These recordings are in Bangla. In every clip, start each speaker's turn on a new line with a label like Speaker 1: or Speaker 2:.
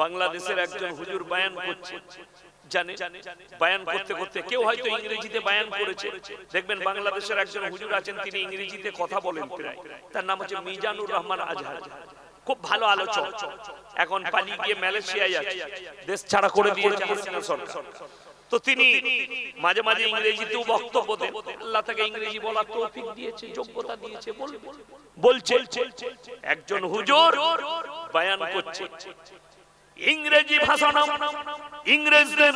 Speaker 1: বাংলাদেশের একজন হুজুর বায়ান করছে। ইংরেজিতে তিনি ইংরেজিতে সরকার। তো তিনি মাঝে মাঝে ইংরেজিতেও বক্তব্য দেন। আল্লাহ ইংরেজি বলার তৌফিক দিয়েছে, যোগ্যতা দিয়েছে বলছে, একজন হুজুর বায়ান করছে। ইংরেজি ভাষা নাম। ইংরেজদের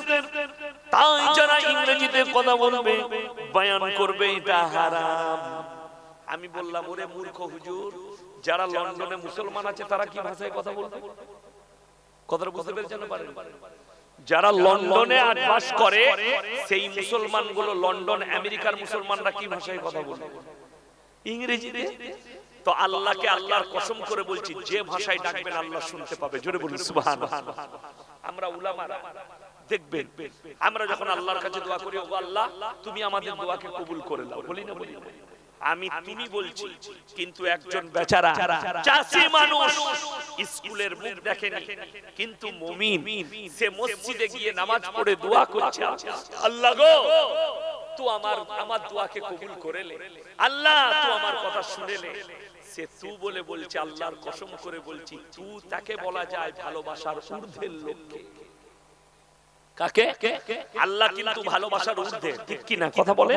Speaker 1: তাই যারা ইংরেজিতে কথা বলবে, বায়ান করবে, এটা হারাম। আমি বললাম, ওরে মূর্খ হুজুর, যারা লন্ডনে মুসলমান আছে, তারা কি ভাষায় কথা বলবে? কথাটা বুঝতে পেরেছেন পারেন যারা লন্ডনে আট বাস করে, সেই মুসলমানগুলো লন্ডন আমেরিকার মুসলমানরা কি ভাষায় কথা বলবে? ইংরেজিতে? তো আল্লাহকে আল্লাহর কসম করে বলছি, যে ভাষায় ডাকবেন আল্লাহ শুনতে পাবে। জোরে বলুন সুবহান আমরা উলামারা দেখবেন, আমরা যখন আল্লাহর কাছে দোয়া করি, ও আল্লাহ, তুমি আমাদের দোয়াকে কবুল করে নাও বলি না, বলি আমি তুমি বলছি, কিন্তু একজন বেচারা, চাষি মানুষ, স্কুলের মুখ দেখেনি, কিন্তু মুমিন, সে মসজিদে গিয়ে নামাজ পড়ে দোয়া করছে। আল্লাহ গো আমার আমার দোয়াকে কবুল করে লে আল্লাহ, তো আমার কথা শুনে লে সে তু বলে বলছে, আল্লাহর কসম করে বলছি, তু তাকে বলা যায় ভালোবাসার ঊর্ধ্বের লোককে। কাকে? আল্লাহ কিন্তু ভালোবাসার ঊর্ধ্বে, ঠিক কি না কথা বলে?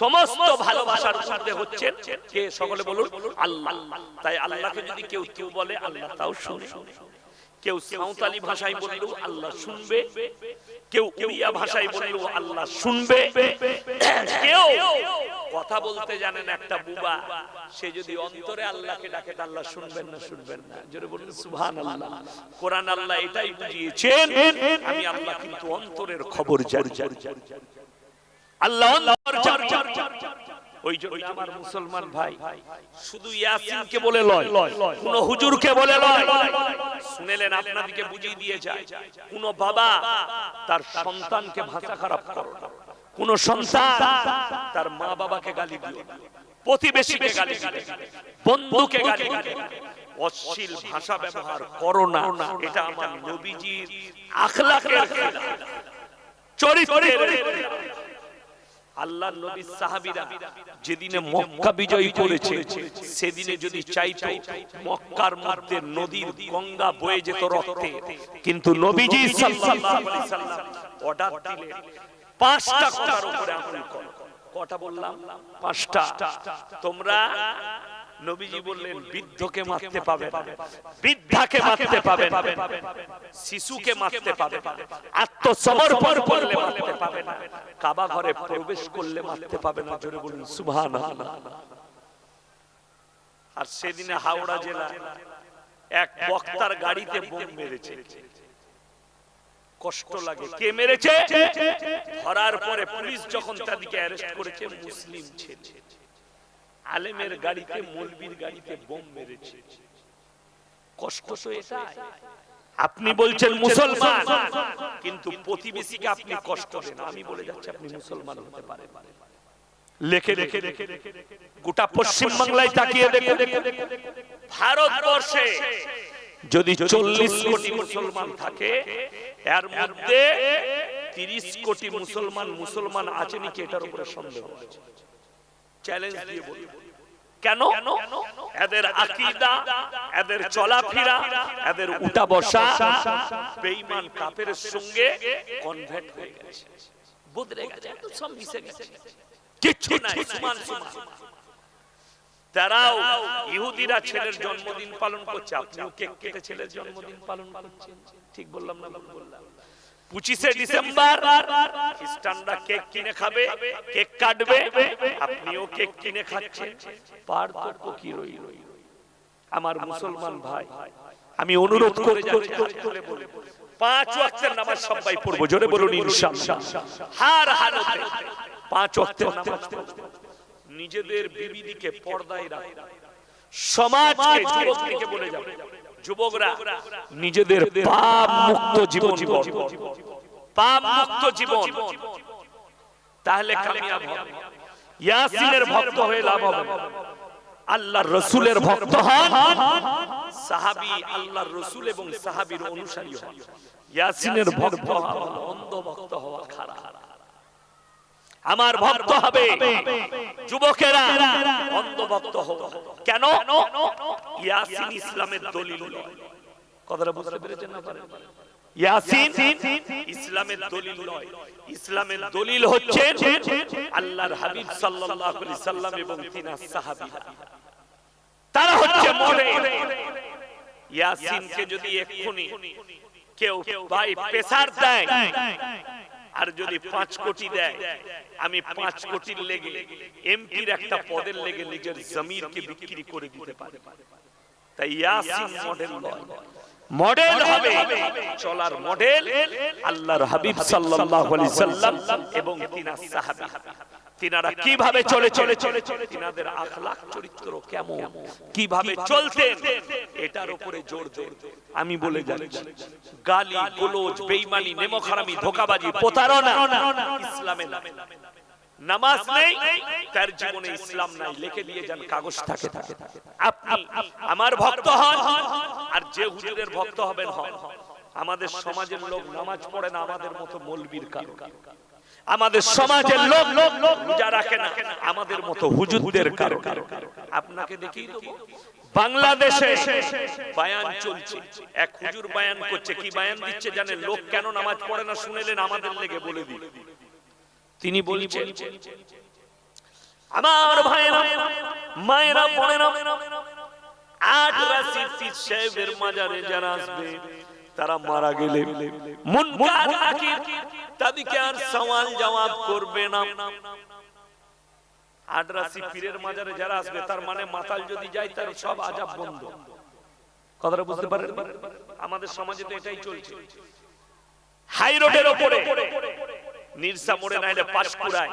Speaker 1: সমস্ত ভালোবাসার ঊর্ধ্বে হচ্ছেন কে? সকলে বলুন, আল্লাহ। তাই আল্লাহকে যদি কেউ কেউ বলে, আল্লাহ তাও শুনে। কেউ সাঁওতালি ভাষায় বললেও আল্লাহ শুনবে, কেউ উড়িয়া ভাষায় বললেও আল্লাহ শুনবে। কেউ কথা বলতে জানেন একটা বুবা, সে যদি অন্তরে আল্লাহকে ডাকে আল্লাহ শুনবেন না শুনবেন না। জোরে বলুন, সুবহানাল্লাহ। কোরআন আল্লাহ এটাই বুঝিয়েছেন, আমি আল্লাহ কিন্তু অন্তরের খবর জানি। আল্লাহ অন্তর ওই জন্য আমার মুসলমান ভাই শুধু ইয়াসিনকে বলে লয় কোন হুজুরকে বলে লয় শুনেলেন আপনাদেরকে বুঝিয়ে দিয়ে যায় কোন বাবা তার সন্তানকে ভাষা খারাপ করো না। কোন সন্তান তার মা বাবাকে গালি দিও। প্রতিবেশীকে গালি। বন্ধুকে গালি। অশ্লীল ভাষা ব্যবহার করো না এটা আমার নবীজির আখলাকের চরিত্রের। আল্লাহ নবী সাহাবীরা যেদিনে মক্কা বিজয় করেছে সেদিনে যদি চাইতো মক্কার মধ্যে নদীর গঙ্গা বয়ে যেত রক্তে। কিন্তু নবীজি সাল্লাল্লাহু আলাইহি সাল্লাম অর্ডার দিলেন পাঁচটা কথার উপরে আমল করো। কথা বললাম? পাঁচটা। তোমরা নবীজি বললেন বৃদ্ধকে মারতে পাবে বৃদ্ধাকে মারতে পাবে শিশুকে মারতে পাবে আত্মসমর্পণ করলে মারতে পাবে না কাবা ঘরে প্রবেশ করলে মারতে পাবে না জোরে বলুন সুবহানাল্লাহ আর সেদিনে হাওড়া জেলা এক বক্তার গাড়িতে বোম মেরেছে কষ্ট লাগে কে মেরেছে ধরার পরে পুলিশ যখন তাদেরকে অ্যারেস্ট করেছে মুসলিম ছেলে আলেমের গাড়িতে মৌলবীর গাড়িতে বোম মেরেছে। কষ্ট তো এটাই। আপনি বলছেন মুসলমান কিন্তু প্রতিবেশীকে আপনি কষ্ট দেন। আমি বলে যাচ্ছি আপনি মুসলমান হতে পারেন। লেখে লেখে লেখে গোটা পশ্চিম বাংলায় তাকিয়ে দেখে দেখে ভারতবর্ষে যদি চল্লিশ কোটি মুসলমান থাকে এর মধ্যে তিরিশ কোটি মুসলমান মুসলমান আছে নাকি এটার উপরে সন্দেহ আছে? চ্যালেঞ্জ দিয়ে বলি। কেন? এদের আকীদা এদের চলাফেরা এদের উঠা বসা বেঈমান কাফের সঙ্গে কনভার্ট হয়ে গেছে। বদলে গেছে সব মিশে গেছে। কিচ্ছু নাই। সমান সমান তারাও ইহুদিরা ছেলের জন্মদিন পালন করছে। আপনিও কেক কেটে ছেলের জন্মদিন পালন করছেন। ঠিক বললাম না বললাম। পঁচিশে ডিসেম্বর, খ্রিস্টানরা কেক কিনে খাবে, কেক কাটবে, আপনিও কেক কিনে খাচ্ছেন। পার্থক্য কি রই রই আমার মুসলমান ভাই, আমি অনুরোধ করে পাঁচ ওয়াক্তের নামাজ সবাই পড়ব, জোরে বলুন, ইনশাআল্লাহ। হার পাঁচ ওয়াক্তের নামাজ নিজেদের বিবিদিকে পর্দায় রাখো সমাজকে বলে যাও যুবকরা নিজেদের পাপ মুক্ত জীবন পাপ মুক্ত জীবন। তাহলে কামিয়াব হবে। ইয়াসিনের ভক্ত হয়ে লাভ হবে। না। আল্লাহর রসুলের ভক্ত হন। সাহাবি আল্লাহর রসুল এবং সাহাবীর অনুসারী হন। ইয়াসিনের ভক্ত হওয়া অন্ধ ভক্ত হওয়া খারাপ। আমার ভক্ত হবে। যুবকেরা অন্ধ ভক্ত হবে কেন? ইয়াসিন ইসলামের দলিল। কথাটা বুঝতে পেরেছেন না পারেন ইয়াসিন ইসলামের দলিল নয়। ইসলামের দলিল হচ্ছে আল্লাহর হাবিব সাল্লাল্লাহু আলাইহি সাল্লাম এবং তিনার সাহাবীরা তারা হচ্ছে মডেল ইয়াসিনকে যদি এক্ষুনি কেউ ভাই প্রেসার দেয়। আর যদি পাঁচ কোটি দেয় আমি পাঁচ কোটির লেগে এমপির একটা পদের লেগে নিজের জমিরকে বিক্রি করে দিতে পারে। তাই ইয়াসিন মডেল নয়। মডেল হবে চলার মডেল আল্লাহর হাবিব সাল্লাল্লাহু আলাইহি সাল্লাম এবং তিনার সাহাবী। তিনারা কীভাবে চলে চলে চলে চলে তিনাদের আখলাক চরিত্র কেমন? কীভাবে চলতেন? এটার উপরে জোর জোর আমি বলে যাচ্ছি। গালি গোলোজ বেঈমানি নেমখারামি ধোকাবাজি প্রতারণা। ইসলামে। নামাজ নেই তার জীবনে ইসলাম নাই। লিখে দিয়ে যান কাগজ থাকে থাকে আপনি আমার ভক্ত হন। আর যে হুজুরের ভক্ত হবেন হন। আমাদের সমাজের লোক নামাজ পড়ে না আমাদের মতো মৌলবীর কারণে আমাদের সমাজের লোক রোজা রাখে না আমাদের মতো হুজুরদের কারণে আপনাকে দেখিয়ে দেবো বাংলাদেশে বায়ান চলছে এক হুজুর বায়ান করছে কি বায়ান দিচ্ছে জানেন লোক কেন নামাজ পড়ে না শুনেলেন আমাদের লেগে বলে দিন তিনি বলছেন আমার ভাইরা মায়েরা বোনেরা আট রাশি পীর সাহেবের মাজারে যারা আসবে তারা মারা গেলে। তাদেরকে আর সওয়াল জবাব করবে না। আট রাশি পীরের মাজারে যারা আসবে, তার মানে মাতাল যদি যায়, তার সব আজাব বন্ধ। কথাটা বুঝতে পারেন? আমাদের সমাজে তো এটাই চলছে। হাই রোডের ওপরে। নিরসা মোড়ে নাইলে পাঁশকুড়ায়,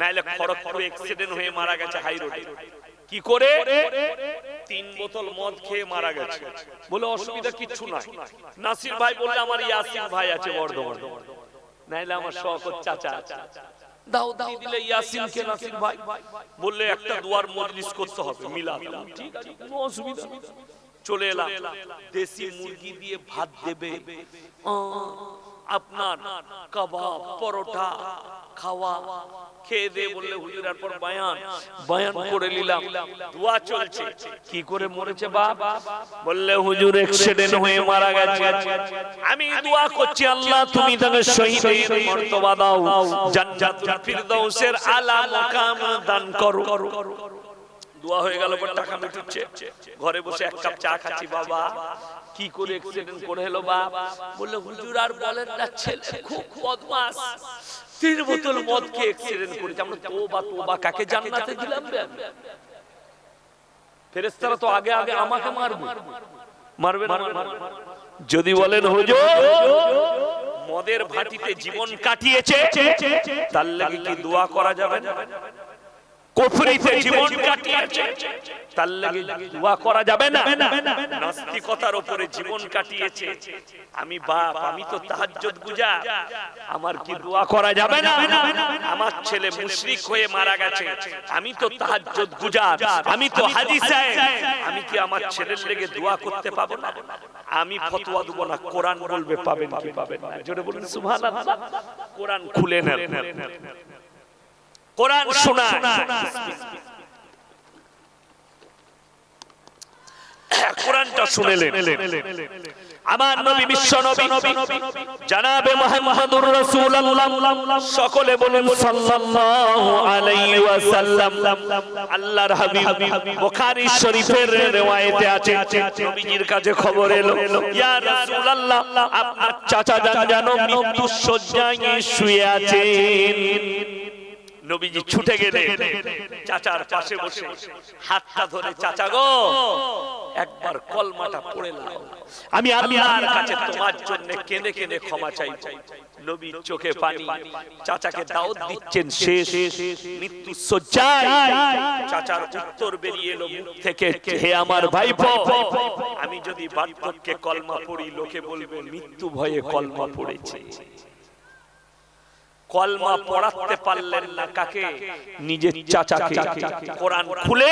Speaker 1: নাইলে খড়গপুরে অ্যাক্সিডেন্ট হয়ে মারা গেছে হাই রোডে। কি করে? তিন বোতল মদ খেয়ে মারা গেছে। বলে অসুবিধা কিচ্ছু নাই। নাসির ভাই বললে আমার ইয়াসিন ভাই আছে বর্ধমান। নাইলে আমার শখত চাচা আছে। দাও দাও দিলে ইয়াসিন কে নাসির ভাই? বললে একটা দুয়ার মজলিস করতে হবে মিলা ঠিক আছে কোনো অসুবিধা চলে এলাম। দেশি মুরগি দিয়ে ভাত দেবে। আপনার কাবাব পরোটা খাওয়া। খেয়ে দিয়ে বললে পর বায়ান বায়ান করে নিলাম দোয়া চলছে। কি করে মরেছে বাপ? বললে হুজুর অ্যাক্সিডেন্ট হয়ে মারা গেছে। আমি দোয়া করছি আল্লাহ তুমি তাকে শহীদের মর্তবা দাও। জান্নাতুল ফিরদাউসের আলা মাকাম দান করো। দোয়া হয়ে গেল পর টাকা মিটুচ্ছে। ঘরে বসে এক কাপ চা খাচ্ছি, বাবা। কি করে অ্যাক্সিডেন্ট করে হলো বাপ বললে, হুজুর, আর বলেন না, ছেলে খুব বদমাস। তিন বোতল মদ খেয়ে অ্যাক্সিডেন্ট করেছে। আমরা তোবা তোবা, কাকে জান্নাতে দিলাম বে? ফেরেশতারা তো আগে আগে আমাকে মারবে। মারবে না? যদি বলেন, হুজুর, মদের ভাটিতে জীবন কাটিয়েছে, তার লাগি কি দোয়া করা যাবে না? কুফরিতে জীবন কাটিয়েছে তার লাগি দোয়া করা যাবে না। নাস্তিকতার উপরে জীবন কাটিয়েছে। আমি বাপ আমি তো তাহাজ্জুদ গুজা আমার কি দোয়া করা যাবে না? আমার ছেলে মুশরিক হয়ে মারা গেছে। আমি তো তাহাজ্জুদ গুজার আমি তো হাজি সাহেব আমি কি আমার ছেলের লেগে দোয়া করতে পাবো না? আমি ফতোয়া দেব না। কোরআন বলবে পাবেন কি পাবেন? না জোরে বলুন সুবহানাল্লাহ। কোরআন খুলে নেন। কোরআন শোনায়। কোরআনটা শুনেলেন। আমার নবী বিশ্ব নবী জানাবে মুহাম্মদুর রাসূলুল্লাহ সকলে বলুন সাল্লাল্লাহু আলাইহি ওয়াসাল্লাম। আল্লাহর হাবিব বুখারী শরীফের riwayate আছে। নবীজির কাছে খবর এলো ইয়া রাসূলুল্লাহ আপনার চাচা জান জানো মৃত্যু শয্যায় শুয়ে আছেন। নবীজি ছুটে গেলে চাচার পাশে বসে হাতটা ধরে চাচা গো একবার কলমাটা পড়ে নাও। আমি আল্লাহর কাছে তোমার জন্য কেঁদে কেঁদে ক্ষমা চাই। নবীর চোখে পানি। চাচাকে দাওয়াত দিচ্ছেন শেষ। মৃত্যু সজ্জায়। চাচার উত্তর বেরিয়ে এলো মুখ থেকে হে আমার ভাইপো আমি যদি বার্ধক্যে কলমা পড়ি লোকে বলবে মৃত্যু ভয়ে কলমা পড়েছে। কলমা পড়াতে পারলেন না কাকে? নিজের চাচাকে। কোরআন খুলে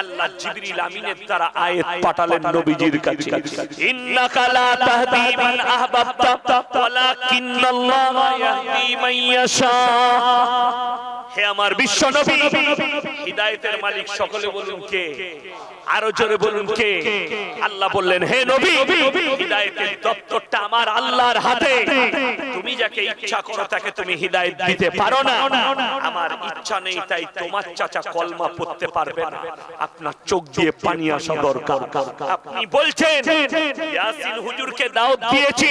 Speaker 1: আল্লাহ জিবরিল আমিনের দ্বারা আয়াত পাঠালেন নবীজির কাছে। ইন্নাকা লা তাহদি মান আহবাবতা ওয়ালাকিন্নাল্লাহা ইয়াহদি মান ইয়াশা। হে আমার বিশ্ব নবী। হিদায়াতের মালিক সকলে বলুন কে? আরও জোরে বলুন কে? আল্লাহ বললেন হে নবী হিদায়াতের দপ্তরটা আমার আল্লাহর হাতে। তুমি যাকে ইচ্ছা করো তাকে তুমি হিদায়াত দিতে পারো না। আমার ইচ্ছা নেই তাই তোমার চাচা কলমা পড়তে পারবে না। আপনার চোখ দিয়ে পানি আসা দরকার। আপনি বলছেন ইয়াসিন হুজুরকে দাওয়াত দিয়েছি।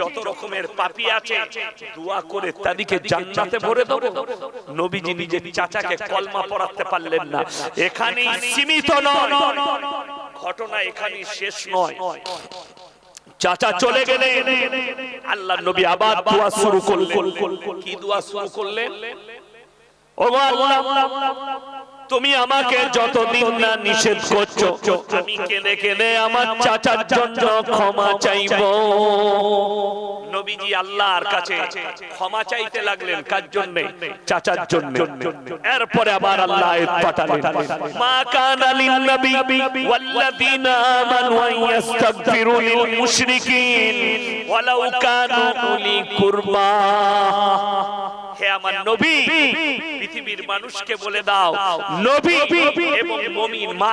Speaker 1: যত রকমের পাপী আছে দোয়া করে তাদেরকে জান্নাতে ভরে দেবো। নবীজি নিজের চাচাকে কলমা পড়াতে পারলেন না। এখানেই সীমিত নয়। ঘটনা এখানে শেষ নয়। চাচা চলে গেলে আল্লাহ নবী আবার দোয়া শুরু করলেন। কি দোয়া শুরু করলেন? ও তুমি আমাকে যতদিন না নিষেধ করছ, আমি কেঁদে কেঁদে আমার চাচার জন্য ক্ষমা চাইব। নবীজি আল্লাহর কাছে ক্ষমা চাইতে লাগলেন, কার জন্য? চাচার জন্য। এরপরে আবার আল্লাহ পাঠালেন। মা কানা নবী ওয়াল্লাযীনা হে মানুষকে বলে দাও মা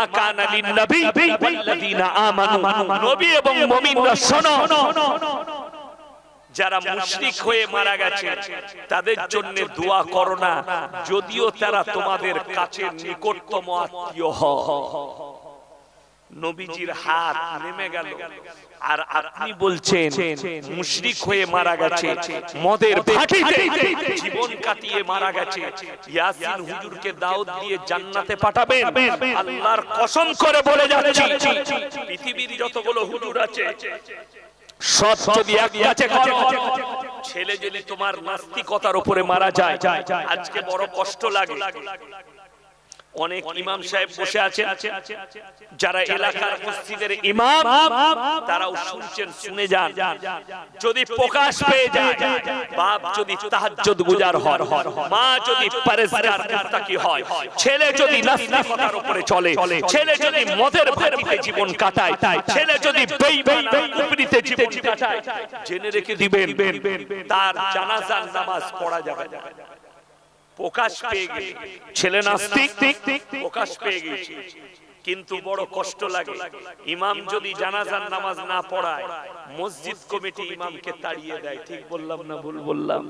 Speaker 1: নবী এবং যারা মুশরিক হয়ে মারা গেছে, তাদের জন্য দোয়া করো না, যদিও তারা তোমাদের কাছে নিকটতম আত্মীয়। হয় নবীজির হাত নেমে গেল। আর আপনি বলছেন মুশরিক হয়ে মারা গেছে মদের ভাটিতে জীবন কাটিয়ে মারা গেছে। ইয়াসিন হুজুরকে দাওয়াত দিয়ে জান্নাতে পাঠাবেন। আল্লাহর কসম করে বলে যাচ্ছি। পৃথিবীর যতগুলো হুজুর আছে সব যদি এক কাছে করো ছেলে যদি তোমার নাস্তিকতার উপরে মারা যায় আজকে বড় কষ্ট লাগে। অনেক ইমাম সাহেব বসে আছেন। যারা এলাকার মসজিদের ইমাম তারাও শুনছেন শুনে যান। যদি প্রকাশ পেয়ে যায় বাপ যদি তাহাজ্জুদ গুজার হয় মা যদি পরেজগার মুত্তাকি হয় ছেলে যদি নাস্তিকতার উপরে চলে ছেলে যদি মদের ভাটিতে জীবন কাটায় ছেলে যদি বেঈমান কুফরিতে জীবন কাটায় জেনে রেখে দিবেন তার জানাজার নামাজ পড়া যাবে। না প্রকাশ পেয়ে গেছে ছেলে নাস্তিক প্রকাশ পেয়ে গেছে কিন্তু বড় কষ্ট লাগে। ইমাম যদি জানাজার নামাজ না পড়ায় মসজিদ কমিটি ইমামকে তাড়িয়ে দেয়। ঠিক বললাম না ভুল বললাম?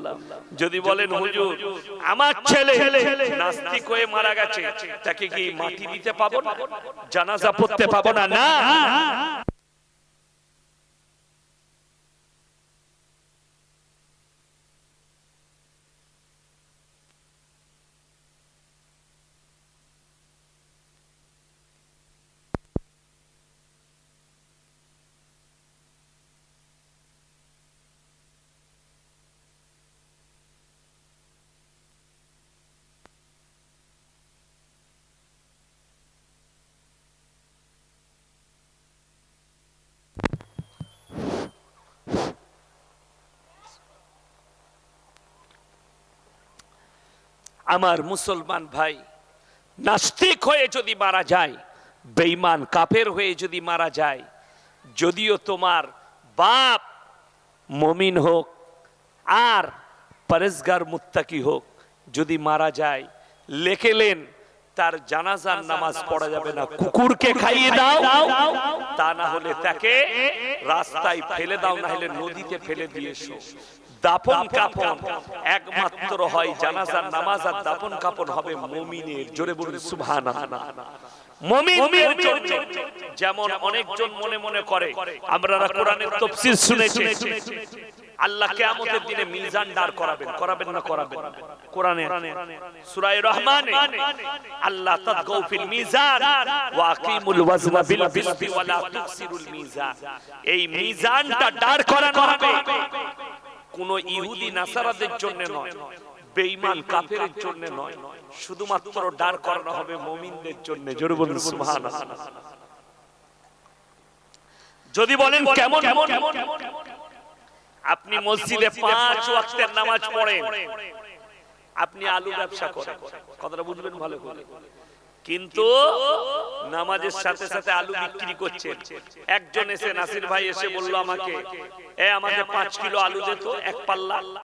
Speaker 1: যদি বলেন হুজুর আমার ছেলে নাস্তিক হয়ে মারা গেছে। তাকে কি মাটি দিতে পাবো না? জানাজা পড়তে পাবো না। না। আমার মুসলমান ভাই নাস্তিক হয়ে যদি মারা যায় বেঈমান কাফের হয়ে যদি মারা যায় যদিও তোমার বাপ মমিন হোক আর পরেজগার মুত্তাকি হোক যদি মারা যায় লেখেলেন তার জানাজার নামাজ পড়া যাবে না। কুকুরকে খাইয়ে দাও তা না হলে তাকে রাস্তায় ফেলে দাও না হলে নদীতে ফেলে দিয়েছ দাপন কাপন একমাত্র হয় জানাজার নামাজ আর দাপন কাপন হবে মুমিনের। জোরে বলুন সুবহানাল্লাহ। মুমিনের জন্য যেমন অনেকজন মনে মনে করে আমরা কোরআনের তাফসীর শুনেছি। আল্লাহ কিয়ামতের দিনে মিজান দাঁড় করাবেন করাবেন। না করাবেন। কোরআনে সূরা রহমানে। আল্লাহ তাদগাউ ফিল মিজান। ওয়া আকিমুল ওয়াজনা বিল কিসতি ওয়া লা তুকসিরুল মিজান। এই মিজানটা দাঁড় করানো হবে। কোন ইহুদি নাসারাদের জন্য নয়, বেঈমান কাফেরের জন্য নয়, শুধুমাত্র দাঁড় করানো হবে মুমিনদের জন্য। জোরে বলুন, সুবহানাল্লাহ। যদি বলেন কেমন আপনি মসজিদে পাঁচ ওয়াক্তের নামাজ পড়েন, আপনি আলু ব্যবসা করেন। কথাটা বুঝবেন ভালো করে। কিন্তু নামাজের সাথে সাথে আলু বিক্রি করছে। একজন এসে নাসির ভাই এসে বলল আমাকে, এ, আমাকে পাঁচ কিলো আলু যেত এক পাল্লা।